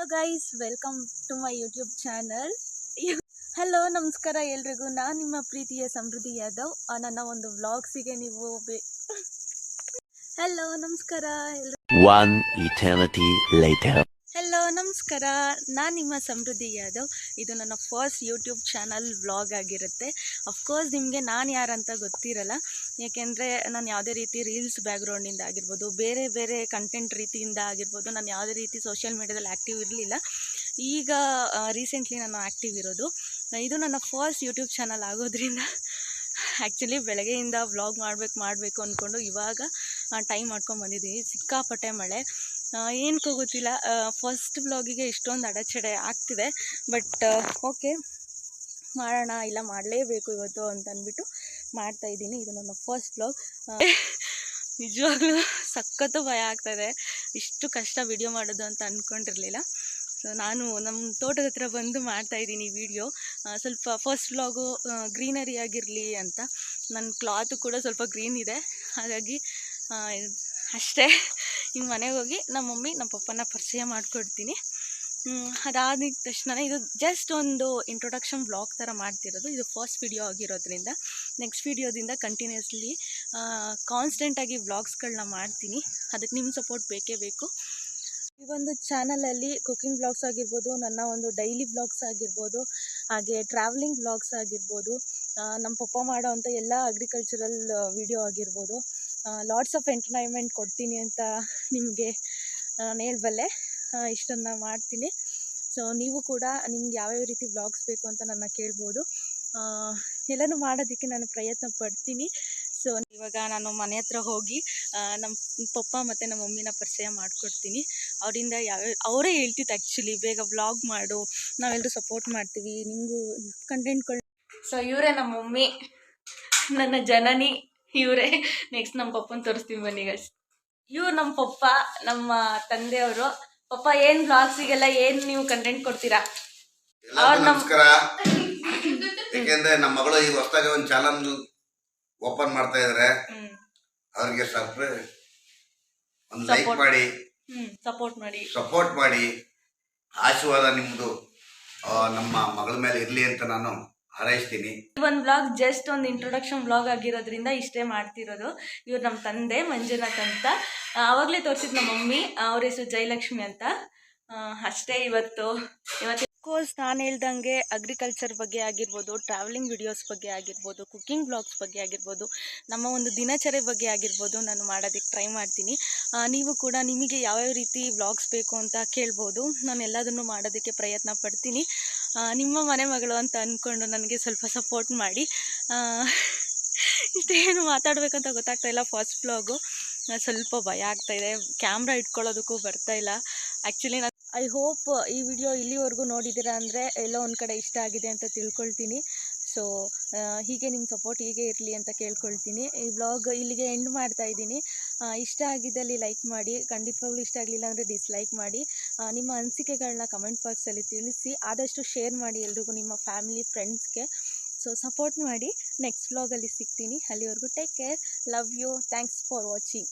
Hello guys welcome to my YouTube channel hello ನಮಸ್ಕಾರ ಎಲ್ರಿಗೂ. ನಾನು ನಿಮ್ಮ ಪ್ರೀತಿಯ ಸಮೃದ್ಧಿ ಯಾದವ್. ನನ್ನ ಒಂದು ವ್ಲಾಗ್ಸಿಗೆ ನೀವು ಹಲೋ ನಮಸ್ಕಾರ ಎಲ್ರು ನಮಸ್ಕಾರ ನಾನು ನಿಮ್ಮ ಸಮೃದ್ಧಿ ಯಾದವ್. ಇದು ನನ್ನ ಫಸ್ಟ್ ಯೂಟ್ಯೂಬ್ ಚಾನಲ್ ವ್ಲಾಗ್ ಆಗಿರುತ್ತೆ. ಅಫ್ಕೋರ್ಸ್ ನಿಮಗೆ ನಾನು ಯಾರಂತ ಗೊತ್ತಿರಲ್ಲ. ಯಾಕೆಂದರೆ ನಾನು ಯಾವುದೇ ರೀತಿ ರೀಲ್ಸ್ ಬ್ಯಾಕ್ಗ್ರೌಂಡಿಂದ ಆಗಿರ್ಬೋದು, ಬೇರೆ ಬೇರೆ ಕಂಟೆಂಟ್ ರೀತಿಯಿಂದ ಆಗಿರ್ಬೋದು, ನಾನು ಯಾವುದೇ ರೀತಿ ಸೋಷಿಯಲ್ ಮೀಡ್ಯಾದಲ್ಲಿ ಆ್ಯಕ್ಟಿವ್ ಇರಲಿಲ್ಲ. ಈಗ ರೀಸೆಂಟ್ಲಿ ನಾನು ಆ್ಯಕ್ಟಿವ್ ಇರೋದು. ಇದು ನನ್ನ ಫಸ್ಟ್ ಯೂಟ್ಯೂಬ್ ಚಾನಲ್ ಆಗೋದ್ರಿಂದ ಆ್ಯಕ್ಚುಲಿ ಬೆಳಗ್ಗೆಯಿಂದ ವ್ಲಾಗ್ ಮಾಡಬೇಕು ಮಾಡಬೇಕು ಅಂದ್ಕೊಂಡು ಇವಾಗ ಟೈಮ್ ಮಾಡ್ಕೊಂಡು ಬಂದಿದ್ದೀನಿ. ಸಿಕ್ಕಾಪಟ್ಟೆ ಮಳೆ. ಏನಕ್ಕೂ ಗೊತ್ತಿಲ್ಲ. ಫಸ್ಟ್ ವ್ಲಾಗಿಗೆ ಇಷ್ಟೊಂದು ಅಡಚಡೆ ಆಗ್ತಿದೆ. ಬಟ್ ಓಕೆ ಮಾಡೋಣ ಇಲ್ಲ ಮಾಡಲೇಬೇಕು ಇವತ್ತು ಅಂತ ಅಂದ್ಬಿಟ್ಟು ಮಾಡ್ತಾ ಇದ್ದೀನಿ. ಇದು ನನ್ನ ಫಸ್ಟ್ ವ್ಲಾಗ್ ನಿಜವಾಗ್ಲೂ ಸಖತ್ತು ಭಯ ಆಗ್ತಾಯಿದೆ ಇಷ್ಟು ಕಷ್ಟ ವಿಡಿಯೋ ಮಾಡೋದು ಅಂತ ಅಂದ್ಕೊಂಡಿರಲಿಲ್ಲ ಸೊ ನಾನು ನಮ್ಮ ತೋಟದ ಹತ್ರ ಬಂದು ಮಾಡ್ತಾ ಇದ್ದೀನಿ ವಿಡಿಯೋ ಸ್ವಲ್ಪ ಫಸ್ಟ್ ವ್ಲಾಗು ಗ್ರೀನರಿ ಆಗಿರಲಿ ಅಂತ. ನನ್ನ ಕ್ಲಾತು ಕೂಡ ಸ್ವಲ್ಪ ಗ್ರೀನ್ ಇದೆ. ಹಾಗಾಗಿ ಅಷ್ಟೇ. ಇನ್ನು ಮನೆಗೆ ಹೋಗಿ ನಮ್ಮ ಮಮ್ಮಿ ನಮ್ಮ ಪಪ್ಪನ ಪರಿಚಯ ಮಾಡಿಕೊಡ್ತೀನಿ. ಅದಾದ ತಕ್ಷಣ ಇದು ಜಸ್ಟ್ ಒಂದು ಇಂಟ್ರೊಡಕ್ಷನ್ ಬ್ಲಾಗ್ ಥರ ಮಾಡ್ತಿರೋದು. ಇದು ಫಸ್ಟ್ ವಿಡಿಯೋ ಆಗಿರೋದ್ರಿಂದ. ನೆಕ್ಸ್ಟ್ ವಿಡಿಯೋದಿಂದ ಕಂಟಿನ್ಯೂಸ್ಲಿ ಕಾನ್ಸ್ಟೆಂಟಾಗಿ ವ್ಲಾಗ್ಸ್ಗಳನ್ನ ಮಾಡ್ತೀನಿ. ಅದಕ್ಕೆ ನಿಮ್ಮ ಸಪೋರ್ಟ್ ಬೇಕೇ ಬೇಕು. ಈ ಒಂದು ಚಾನಲಲ್ಲಿ ಕುಕಿಂಗ್ ವ್ಲಾಗ್ಸ್ ಆಗಿರ್ಬೋದು, ನನ್ನ ಒಂದು ಡೈಲಿ ವ್ಲಾಗ್ಸ್ ಆಗಿರ್ಬೋದು, ಹಾಗೆ ಟ್ರಾವೆಲಿಂಗ್ ಬ್ಲಾಗ್ಸ್ ಆಗಿರ್ಬೋದು ನಮ್ಮ ಪಪ್ಪ ಮಾಡೋ ಅಂಥ ಎಲ್ಲ ಅಗ್ರಿಕಲ್ಚರಲ್ ವಿಡಿಯೋ ಆಗಿರ್ಬೋದು. ಲಾಟ್ಸ್ ಆಫ್ ಎಂಟರ್ಟೈನ್ಮೆಂಟ್ ಕೊಡ್ತೀನಿ ಅಂತ ನಿಮಗೆ ನಾನು ಹೇಳಬಲ್ಲೆ. ಇಷ್ಟನ್ನು ಮಾಡ್ತೀನಿ. ಸೊ ನೀವು ಕೂಡ ನಿಮ್ಗೆ ಯಾವ್ಯಾವ ರೀತಿ ಬ್ಲಾಗ್ಸ್ ಬೇಕು ಅಂತ ನನ್ನ ಕೇಳ್ಬೋದು. ಎಲ್ಲಾನು ಮಾಡೋದಕ್ಕೆ ನಾನು ಪ್ರಯತ್ನ ಪಡ್ತೀನಿ. ಸೊ ಇವಾಗ ನಾನು ಮನೆ ಹತ್ರ ಹೋಗಿ ನಮ್ಮ ಪಪ್ಪ ಮತ್ತು ನಮ್ಮ ಮಮ್ಮಿನ ಪರಿಚಯ ಮಾಡಿಕೊಡ್ತೀನಿ. ಅವರಿಂದ ಯಾವ್ಯಾವ ಅವರೇ ಹೇಳ್ತಿತ್ತು ಆ್ಯಕ್ಚುಲಿ ಬೇಗ ವ್ಲಾಗ್ ಮಾಡು ನಾವೆಲ್ಲರೂ ಸಪೋರ್ಟ್ ಮಾಡ್ತೀವಿ, ನಿಮಗೂ ಕಂಟೆಂಟ್ಗಳು ಸೊ ಇವರೇ ನಮ್ಮ ಮಮ್ಮಿ ನನ್ನ ಜನನಿ ಇವರೇ. ನೆಕ್ಸ್ಟ್ ನಮ್ಮ ಪಪ್ಪನ ತೋರಿಸ್ತೀವಿ ಬನ್ನಿ ಗಸ್ ಇವ್ರು ನಮ್ಮ ಪಪ್ಪ ನಮ್ಮ ತಂದೆಯವರು. ಪಪ್ಪ ಏನು ಬ್ಲಾಗ್ಸಿಗೆಲ್ಲ ಏನು ನೀವು ಕಂಟೆಂಟ್ ಕೊಡ್ತೀರಾ? ಅವ್ರ್ ನಮಸ್ಕಾರ. ಯಾಕೆಂದ್ರೆ ನಮ್ಮ ಮಗಳು ಈಗ ಹೊಸದಾಗಿ ಒಂದು ಚಾನಲ್ ಓಪನ್ ಮಾಡ್ತಾ ಇದಾರೆ. ಅವ್ರಿಗೆ ಸರ್ಪ್ರೈಸ್ ಒಂದು ಲೈಕ್ Support. ಮಾಡಿ. ಸಪೋರ್ಟ್ ಮಾಡಿ. ಸಪೋರ್ಟ್ ಮಾಡಿ. ಆಶೀರ್ವಾದ ನಿಮ್ದು ಆ, ನಮ್ಮ ಮಗಳ ಮೇಲೆ ಇರ್ಲಿ ಅಂತ ನಾನು ಹಾರೈಸ್ತೀನಿ. ಈ ಒಂದು ಬ್ಲಾಗ್ ಜಸ್ಟ್ ಒಂದು ಇಂಟ್ರೊಡಕ್ಷನ್ ಬ್ಲಾಗ್ ಆಗಿರೋದ್ರಿಂದ ಇಷ್ಟೇ ಮಾಡ್ತಿರೋದು. ಇವ್ರು ನಮ್ಮ ತಂದೆ ಮಂಜುನಾಥ್ ಅಂತ. ಆವಾಗಲೇ ತೋರಿಸಿದ್ ನಮ್ಮ ಮಮ್ಮಿ ಅವ್ರ ಹೆಸರು ಜಯಲಕ್ಷ್ಮಿ ಅಂತ. ಅಷ್ಟೇ ಇವತ್ತು. ಇವತ್ತು ಕೋರ್ಸ್ ನಾನು ಹೇಳ್ದಂಗೆ ಅಗ್ರಿಕಲ್ಚರ್ ಬಗ್ಗೆ ಆಗಿರ್ಬೋದು ಟ್ರಾವೆಲಿಂಗ್ ವಿಡಿಯೋಸ್ ಬಗ್ಗೆ ಆಗಿರ್ಬೋದು ಕುಕ್ಕಿಂಗ್ ಬ್ಲಾಗ್ಸ್ ಬಗ್ಗೆ ಆಗಿರ್ಬೋದು ನಮ್ಮ ಒಂದು ದಿನಚರಿ ಬಗ್ಗೆ ಆಗಿರ್ಬೋದು ನಾನು ಮಾಡೋದಕ್ಕೆ ಟ್ರೈ ಮಾಡ್ತೀನಿ. ನೀವು ಕೂಡ ನಿಮಗೆ ಯಾವ್ಯಾವ ರೀತಿ ವ್ಲಾಗ್ಸ್ ಬೇಕು ಅಂತ ಕೇಳ್ಬೋದು. ನಾನು ಎಲ್ಲದನ್ನು ಮಾಡೋದಕ್ಕೆ ಪ್ರಯತ್ನ ಪಡ್ತೀನಿ. ನಿಮ್ಮ ಮನೆ ಮಗಳು ಅಂತ ಅಂದ್ಕೊಂಡು ನನಗೆ ಸ್ವಲ್ಪ ಸಪೋರ್ಟ್ ಮಾಡಿ. ಇಷ್ಟೇನು ಮಾತಾಡಬೇಕಂತ ಗೊತ್ತಾಗ್ತಾ ಇಲ್ಲ. ಫಸ್ಟ್ ಬ್ಲಾಗು ಸ್ವಲ್ಪ ಭಯ ಆಗ್ತಾ ಇದೆ. ಕ್ಯಾಮ್ರಾ ಇಟ್ಕೊಳ್ಳೋದಕ್ಕೂ ಬರ್ತಾ ಇಲ್ಲ. ಆ್ಯಕ್ಚುಲಿ ನಾನು ಐ ಹೋಪ್ ಈ ವಿಡಿಯೋ ಇಲ್ಲಿವರೆಗೂ ನೋಡಿದ್ದೀರಾ ಅಂದರೆ ಎಲ್ಲೋ ಒಂದು ಕಡೆ ಇಷ್ಟ ಆಗಿದೆ ಅಂತ ತಿಳ್ಕೊಳ್ತೀನಿ. ಸೊ ಹೀಗೆ ನಿಮ್ಮ ಸಪೋರ್ಟ್ ಹೀಗೆ ಇರಲಿ ಅಂತ ಕೇಳ್ಕೊಳ್ತೀನಿ. ಈ ವ್ಲಾಗ್ ಇಲ್ಲಿಗೆ ಎಂಡ್ ಮಾಡ್ತಾ ಇದ್ದೀನಿ. ಇಷ್ಟ ಆಗಿದ್ದಲ್ಲಿ ಲೈಕ್ ಮಾಡಿ, ಖಂಡಿತವಾಗ್ಲೂ ಇಷ್ಟ ಆಗಲಿಲ್ಲ ಅಂದರೆ ಡಿಸ್ಲೈಕ್ ಮಾಡಿ. ನಿಮ್ಮ ಅನಿಸಿಕೆಗಳನ್ನ ಕಮೆಂಟ್ ಬಾಕ್ಸಲ್ಲಿ ತಿಳಿಸಿ, ಆದಷ್ಟು ಶೇರ್ ಮಾಡಿ ಎಲ್ರಿಗೂ, ನಿಮ್ಮ ಫ್ಯಾಮಿಲಿ ಫ್ರೆಂಡ್ಸ್ಗೆ ಸೊ ಸಪೋರ್ಟ್ ಮಾಡಿ ನೆಕ್ಸ್ಟ್ ವ್ಲಾಗಲ್ಲಿ ಸಿಗ್ತೀನಿ. ಅಲ್ಲಿವರೆಗೂ take care love you thanks for watching